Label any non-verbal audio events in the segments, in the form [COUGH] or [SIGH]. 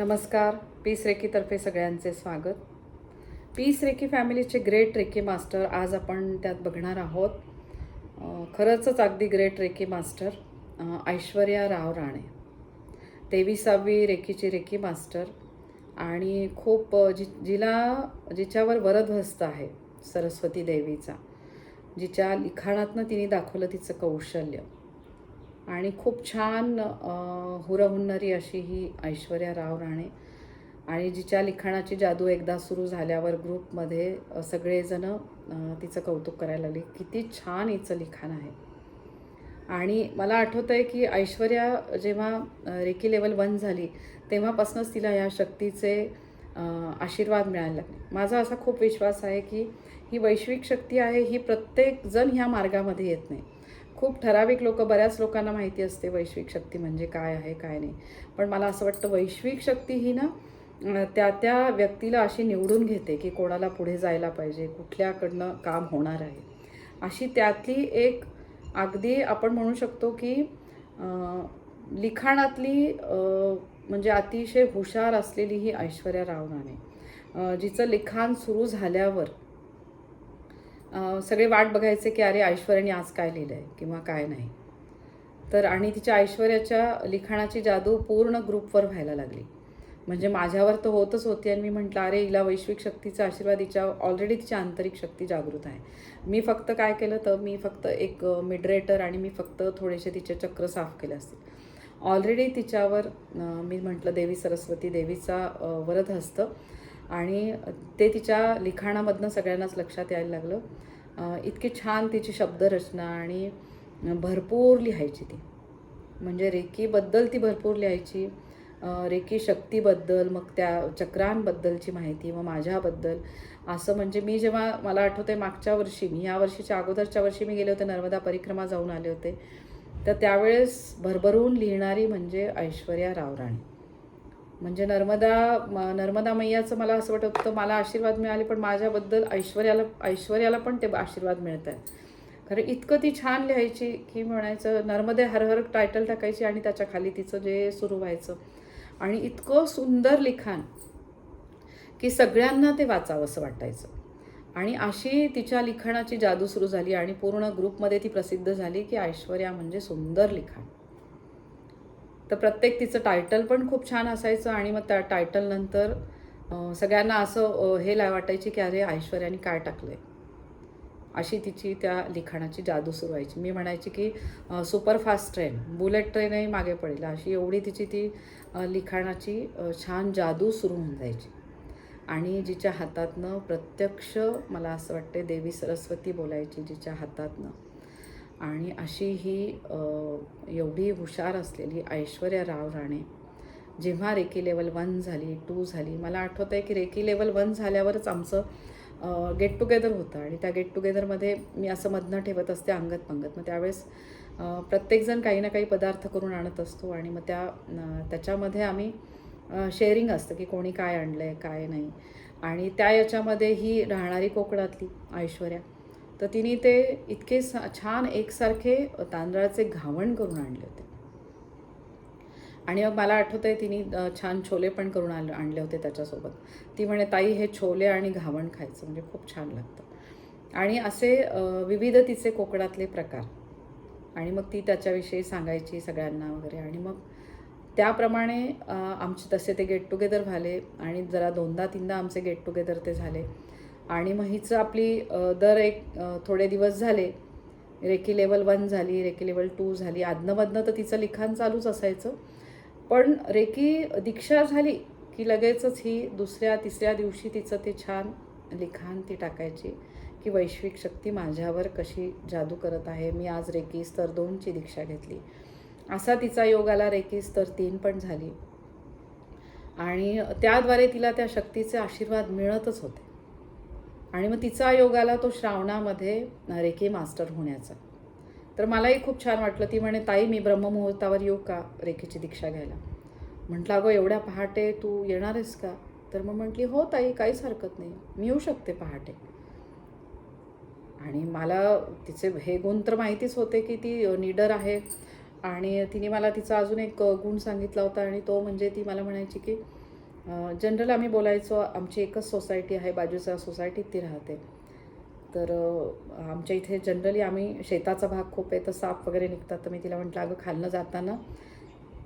नमस्कार पीस रेकीतर्फे सगळ्यांचे स्वागत. पीस रेकी फॅमिलीचे ग्रेट रेकी मास्टर आज आपण त्यात बघणार आहोत. खरंचच अगदी great reiki master Aishwarya Rao Rane. तेविसावी रेकीची रेकी मास्टर आणि खूप जि जिला जिच्यावर वरदहस्त आहे सरस्वती देवीचा जिच्या लिखाणातनं तिने दाखवलं तिचं कौशल्य. आणि खूप छान हुरहुन्नरी अशी ही ऐश्वर्या राव राणे आणि जिच्या लिखाणाची जादू एकदा सुरू झाल्यावर ग्रुपमध्ये सगळेजण तिचं कौतुक करायला लागले. किती छान हिचं लिखाण आहे. आणि मला आठवतं आहे की ऐश्वर्या जेव्हा रेकी लेवल वन झाली तेव्हापासूनच तिला या शक्तीचे आशीर्वाद मिळायला लागले. माझा असा खूप विश्वास आहे की ही वैश्विक शक्ती आहे ही प्रत्येकजण ह्या मार्गामध्ये येत नाही. खूप ठराविक लोक बऱ्याच लोकांना माहिती असते वैश्विक शक्ती म्हणजे काय आहे काय नाही. पण मला असं वाटतं वैश्विक शक्ती ही ना त्या त्या व्यक्तीला अशी निवडून घेते की कोणाला पुढे जायला पाहिजे कुठल्याकडनं काम होणार आहे. अशी त्यातली एक अगदी आपण म्हणू शकतो की लिखाणातली म्हणजे अतिशय हुशार असलेली ही ऐश्वर्या रावणाने. जिचं लिखाण सुरू झाल्यावर सगळे वाट बघायचे की अरे ऐश्वर्याने आज काय लिहिलं आहे किंवा काय नाही. तर आणि तिच्या ऐश्वर्याच्या लिखाणाची जादू पूर्ण ग्रुपवर व्हायला लागली. म्हणजे माझ्यावर तर होतच होती आणि मी म्हटलं अरे हिला वैश्विक शक्तीचा आशीर्वाद हिच्या ऑलरेडी तिची आंतरिक शक्ती जागृत आहे. मी फक्त काय केलं तर मी फक्त एक मिडरेटर आणि मी फक्त थोडेसे तिचे चक्र साफ केले असतील ऑलरेडी तिच्यावर मी म्हटलं देवी सरस्वती देवीचा वरद हस्त. आणि ते तिच्या लिखाणामधनं सगळ्यांनाच लक्षात यायला लागलं. इतकी छान तिची शब्दरचना आणि भरपूर लिहायची ती. म्हणजे रेकीबद्दल ती भरपूर लिहायची रेकी शक्तीबद्दल मग त्या चक्रांबद्दलची माहिती मग माझ्याबद्दल. असं म्हणजे मी जेव्हा मला आठवते मागच्या वर्षी मी या वर्षीच्या अगोदरच्या वर्षी मी गेले होते नर्मदा परिक्रमा जाऊन आले होते. तर त्यावेळेस भरभरून लिहिणारी म्हणजे ऐश्वर्या रावराणी. म्हणजे नर्मदा म- नर्मदा मैयाचं मला असं वाटत होतं मला आशीर्वाद मिळाले पण माझ्याबद्दल ऐश्वर्याला ऐश्वर्याला पण ते आशीर्वाद मिळत आहेत खरं इतकं ती छान लिहायची की म्हणायचं नर्मदे हर हर टायटल टाकायची आणि त्याच्याखाली तिचं जे सुरू व्हायचं. आणि इतकं सुंदर लिखाण की सगळ्यांना ते वाचावं असं वाटायचं. आणि अशी तिच्या लिखाणाची जादू सुरू झाली आणि पूर्ण ग्रुपमध्ये ती प्रसिद्ध झाली की ऐश्वर्या म्हणजे सुंदर लिखाण. तर प्रत्येक तिचं टायटल पण खूप छान असायचं आणि मग त्या टायटलनंतर सगळ्यांना असं हे ला वाटायची की अरे ऐश्वर्याने काय टाकलं आहे अशी तिची त्या लिखाणाची जादू सुरू व्हायची. मी म्हणायची की सुपरफास्ट ट्रेन बुलेट ट्रेनही मागे पडेल. अशी एवढी तिची ती लिखाणाची छान जादू सुरू होऊन जायची. आणि जिच्या हातातनं प्रत्यक्ष मला असं वाटते देवी सरस्वती बोलायची जिच्या हातातनं. आणि अशी ही एवढी हुशार असलेली ऐश्वर्या राव राणे जेव्हा रेकी लेवल वन झाली टू झाली मला आठवतं आहे की रेकी लेवल वन झाल्यावरच आमचं गेट टुगेदर होतं. आणि त्या गेट टुगेदरमध्ये मी असं मधनं ठेवत असते अंगत पंगत. मग त्यावेळेस प्रत्येकजण काही ना काही पदार्थ करून आणत असतो आणि मग त्या त्याच्यामध्ये आम्ही शेअरिंग असतं की कोणी काय आणलं आहे काय नाही. आणि त्या याच्यामध्ये ही राहणारी कोकणातली ऐश्वर्या. तर तिने ते इतके स- छान एकसारखे तांदळाचे घावण करून आणले होते. आणि मग मला आठवतं आहे तिने छान छोले पण करून आले आणले होते त्याच्यासोबत. ती म्हणे ताई हे छोले आणि घावण खायचं म्हणजे खूप छान लागतं. आणि असे विविध तिचे कोकणातले प्रकार. आणि मग ती त्याच्याविषयी सांगायची सगळ्यांना वगैरे. आणि मग त्याप्रमाणे आमचे तसे ते गेट टुगेदर झाले. आणि जरा दोनदा तीनदा आमचे गेट टुगेदर ते झाले. आणि मग हिचं आपली दर एक थोडे दिवस झाले. रेकी लेवल वन झाली रेकी लेवल टू झाली. आदनमधनं तर तिचं लिखाण चालूच असायचं. पण रेकी दीक्षा झाली की लगेचच ही दुसऱ्या तिसऱ्या दिवशी तिचं ते छान लिखाण ती टाकायची की वैश्विक शक्ती माझ्यावर कशी जादू करत आहे. मी आज रेकी स्तर दोनची दीक्षा घेतली. असा तिचा योग आला. रेकी स्तर तीन पण झाली. आणि त्याद्वारे तिला त्या शक्तीचे आशीर्वाद मिळतच होते. आणि मग तिचा योग आला तो श्रावणामध्ये रेखे मास्टर होण्याचा. तर मलाही खूप छान वाटलं. ती म्हणे ताई मी ब्रह्ममुहूर्तावर येऊ का रेखेची दीक्षा घ्यायला? म्हटलं अगं एवढ्या पहाटे तू येणार आहेस का? तर मग म्हटली हो ताई काहीच हरकत नाही. मी येऊ शकते पहाटे. आणि मला तिचे हे गुण तर माहितीच होते की ती निडर आहे. आणि तिने मला तिचा अजून एक गुण सांगितला होता आणि तो म्हणजे ती मला म्हणायची की जनरल आम्ही बोलायचो आमची एकच सोसायटी आहे बाजूच्या सोसायटीत ती राहते. तर आमच्या इथे जनरली आम्ही शेताचा भाग खूप आहे तर साप वगैरे निघतात. तर मी तिला म्हटलं अगं खालनं जाताना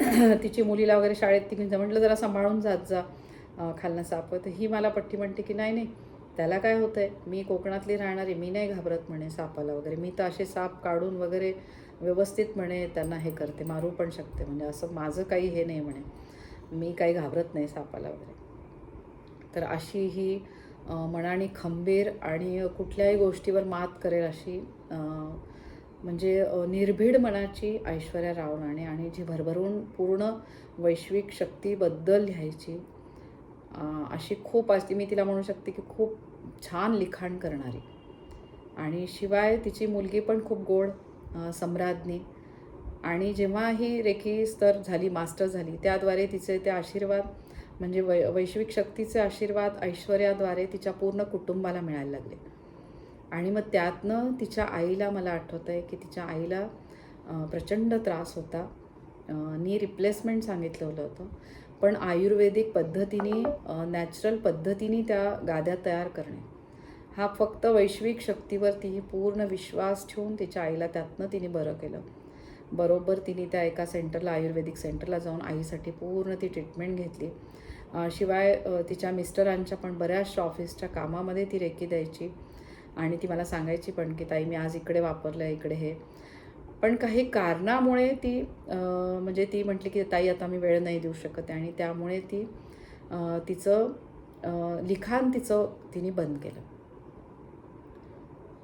[CLEARS THROAT] तिची मुलीला वगैरे शाळेत तिकडे जा म्हटलं जरा सांभाळून जात जा खालनं साप. तर ही मला पट्टी म्हणते की नाही नाही त्याला काय होतं आहे मी कोकणातली राहणारी मी नाही घाबरत म्हणे सापाला वगैरे. मी तर असे साप काढून वगैरे व्यवस्थित म्हणे त्यांना हे करते मारू पण शकते म्हणजे असं माझं काही हे नाही म्हणे. मी काही घाबरत नाही सापाला वगैरे. तर अशी ही मनाने खंबीर आणि कुठल्याही गोष्टीवर मात करेल अशी म्हणजे निर्भीड मनाची ऐश्वर्या रावणाने आणि जी भरभरून पूर्ण वैश्विक शक्तीबद्दल लिहायची अशी खूप असते. मी तिला म्हणू शकते की खूप छान लिखाण करणारी. आणि शिवाय तिची मुलगी पण खूप गोड सम्राज्ञी. आणि जेव्हा ही रेखी स्तर झाली मास्टर झाली त्याद्वारे तिचे ते आशीर्वाद म्हणजे वै वैश्विक शक्तीचे आशीर्वाद ऐश्वर्याद्वारे तिच्या पूर्ण कुटुंबाला मिळायला लागले. आणि मग त्यातनं तिच्या आईला मला आठवतं आहे की तिच्या आईला प्रचंड त्रास होता. नी रिप्लेसमेंट सांगितलं होतं पण आयुर्वेदिक पद्धतीने नॅचरल पद्धतीने त्या गाद्या तयार करणे. हा फक्त वैश्विक शक्तीवरती पूर्ण विश्वास ठेवून तिच्या आईला त्यातनं तिने बरं केलं. बरोबर तिने त्या एका सेंटरला आयुर्वेदिक सेंटरला जाऊन आईसाठी पूर्ण ती ट्रीटमेंट घेतली. शिवाय तिच्या मिस्टरांच्या पण बऱ्याचशा ऑफिसच्या कामामध्ये ती रेकी द्यायची. आणि ती मला सांगायची पण की ताई मी आज इकडे वापरलं इकडे हे. पण काही कारणामुळे ती म्हणजे ती म्हटली की ताई आता मी वेळ नाही देऊ शकत. आणि त्यामुळे ती तिचं लिखाण तिचं तिने बंद केलं.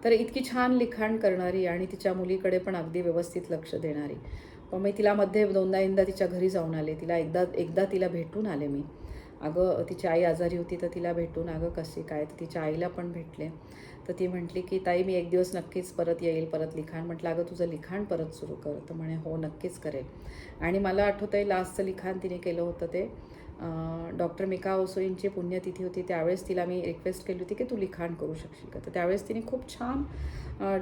तर इतकी छान लिखाण करणारी आणि तिच्या मुलीकडे पण अगदी व्यवस्थित लक्ष देणारी. मग मी तिला मध्ये दोनदा एकदा तिच्या घरी जाऊन आले. तिला एकदा एकदा तिला भेटून आले मी. अगं तिची आई आजारी होती तर तिला भेटून अगं कशी काय? तर तिच्या आईला पण भेटले. तर ती म्हटली की ताई मी एक दिवस नक्कीच परत येईल परत लिखाण. म्हटलं अगं तुझं लिखाण परत सुरू कर. तर म्हणे हो नक्कीच करेल. आणि मला आठवतं आहे लास्टचं लिखाण तिने केलं होतं ते. डॉक्टर मिका ओसोईंची पुण्यतिथी होती त्यावेळेस तिला मी रिक्वेस्ट केली होती की तू लिखाण करू शकशील का? तर त्यावेळेस तिने खूप छान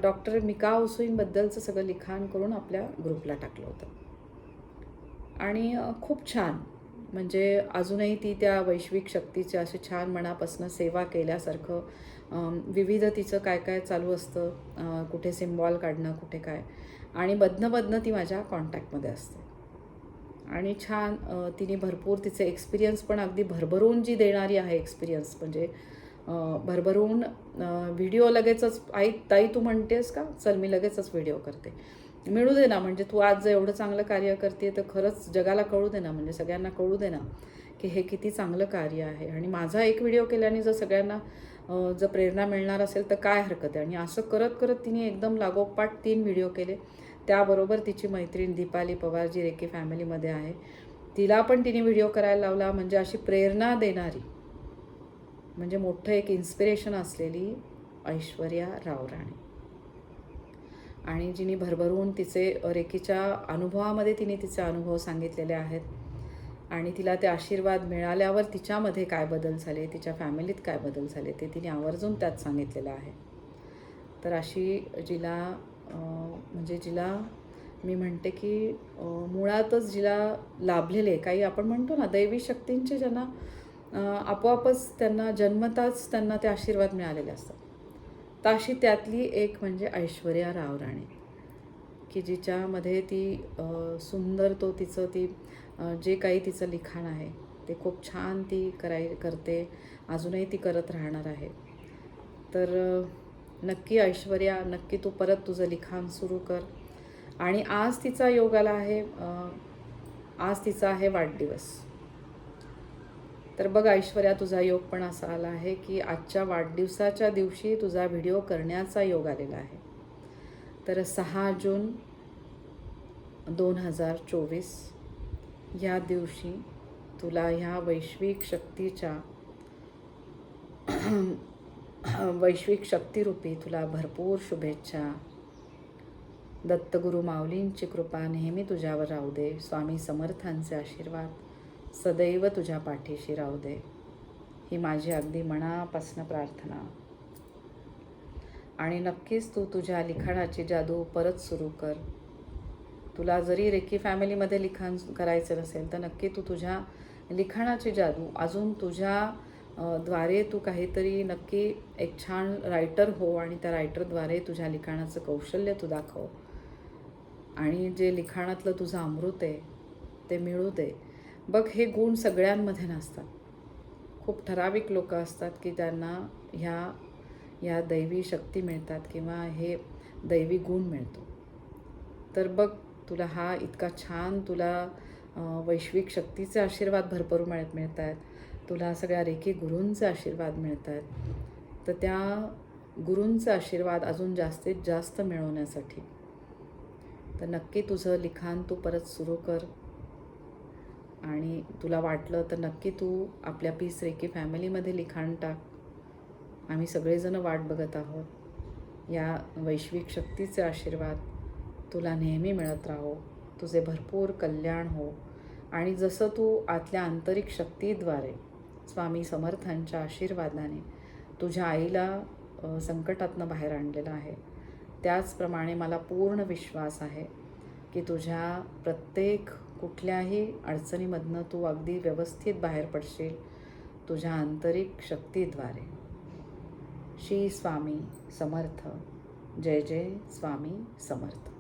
डॉक्टर मिका ओसोईंबद्दलचं सगळं लिखाण करून आपल्या ग्रुपला टाकलं होतं. आणि खूप छान. म्हणजे अजूनही ती त्या वैश्विक शक्तीच्या अशी छान मनापासून सेवा केल्यासारखं विविध तिचं काय काय चालू असतं कुठे सिम्बॉल काढणं कुठे काय. आणि बदनं बदनं ती माझ्या कॉन्टॅक्टमध्ये असते. आणि छान तिने भरपूर तिचे एक्सपिरियन्स पण अगदी भरभरून जी देणारी आहे एक्सपिरियन्स म्हणजे भरभरून व्हिडिओ लगेचच आई ताई तू म्हणतेस का? चल मी लगेचच व्हिडिओ करते. मिळू दे ना म्हणजे तू आज जर एवढं चांगलं कार्य करते तर खरंच जगाला कळू दे ना म्हणजे सगळ्यांना कळू दे ना की हे किती चांगलं कार्य आहे. आणि माझा एक व्हिडिओ केल्याने जर सगळ्यांना जर प्रेरणा मिळणार असेल तर काय हरकत आहे? आणि असं करत करत तिने एकदम लागोपाठ तीन व्हिडिओ केले. त्याबरोबर तिची मैत्रीण दीपाली पवार जी रेकी फॅमिलीमध्ये आहे तिला पण तिने व्हिडिओ करायला लावला म्हणजे अशी प्रेरणा देणारी म्हणजे मोठं एक इन्स्पिरेशन असलेली ऐश्वर्या रावराणे आणि जिने भरभरून तिचे रेकीच्या अनुभवामध्ये तिने तिचे अनुभव सांगितलेले आहेत. आणि तिला ते आशीर्वाद मिळाल्यावर तिच्यामध्ये काय बदल झाले तिच्या फॅमिलीत काय बदल झाले ते तिने आवर्जून त्यात सांगितलेलं आहे. तर अशी जिला म्हणजे जिला मी म्हणते की मुळातच जिला लाभलेले काही आपण म्हणतो ना दैवी शक्तींचे ज्यांना आपोआपच त्यांना जन्मताच त्यांना ते आशीर्वाद मिळालेले असतात. ताशी त्यातली एक म्हणजे ऐश्वर्या राव राणे की जिच्यामध्ये ती सुंदर तो तिचं ती जे काही तिचं लिखाण आहे ते खूप छान ती कराय करते. अजूनही ती करत राहणार आहे. तर नक्की ऐश्वर्या नक्की तू परत तुझं लिखाण सुरू कर. आणि आज तिचा योग आला आहे आज तिचा आहे वाढदिवस. तर बघ ऐश्वर्या तुझा योग पण असा आला आहे की आजच्या वाढदिवसाच्या दिवशी तुझा व्हिडिओ करण्याचा योग आलेला आहे. तर सहा जून दोन हजार चोवीस ह्या दिवशी तुला ह्या वैश्विक शक्तीच्या वैश्विक शक्तिरूपी तुला भरपूर शुभेच्छा. दत्तगुरु माऊलींची कृपा नेहमी तुझ्यावर राहू दे. स्वामी समर्थांचे आशीर्वाद सदैव तुझ्या पाठीशी राहू दे. ही माझी अगदी मनापासनं प्रार्थना. आणि नक्कीच तू तुझ्या लिखाणाची जादू परत सुरू कर. तुला जरी रेकी फॅमिलीमध्ये लिखाण करायचं असेल तर नक्की तू तुझ्या लिखाणाची जादू अजून तुझ्या द्वारे तू काहीतरी नक्की एक छान रायटर हो आणि त्या रायटरद्वारे तुझ्या लिखाणाचं कौशल्य तू दाखव. आणि जे लिखाणातलं तुझं अमृत आहे ते मिळू दे. बघ हे गुण सगळ्यांमध्ये नसतात. खूप ठराविक लोक असतात की त्यांना ह्या ह्या दैवी शक्ती मिळतात किंवा हे दैवी गुण मिळतो. तर बघ तुला हा इतका छान तुला वैश्विक शक्तीचे आशीर्वाद भरपूर मिळत मिळत आहेत तुला सगळ्या रेखी गुरूंचे आशीर्वाद मिळत आहेत तर त्या गुरूंचे आशीर्वाद अजून जास्तीत जास्त मिळवण्यासाठी. तर नक्की तुझं लिखाण तू परत सुरू कर. आणि तुला वाटलं तर नक्की तू आपल्या पीस रेखी फॅमिलीमध्ये लिखाण टाक. आम्ही सगळेजण वाट बघत आहोत. या वैश्विक शक्तीचे आशीर्वाद तुला नेहमी मिळत राहो. तुझे भरपूर कल्याण हो. आणि जसं तू आतल्या आंतरिक शक्तीद्वारे स्वामी समर्थांच्या आशीर्वादाने तुझ्या आईला संकटातनं बाहेर आणलेलं आहे. त्याचप्रमाणे मला पूर्ण विश्वास आहे की तुझ्या प्रत्येक कुठल्याही अडचणीमधनं तू अगदी व्यवस्थित बाहेर पडशील तुझ्या आंतरिक शक्तीद्वारे. श्री स्वामी समर्थ. जय जय स्वामी समर्थ.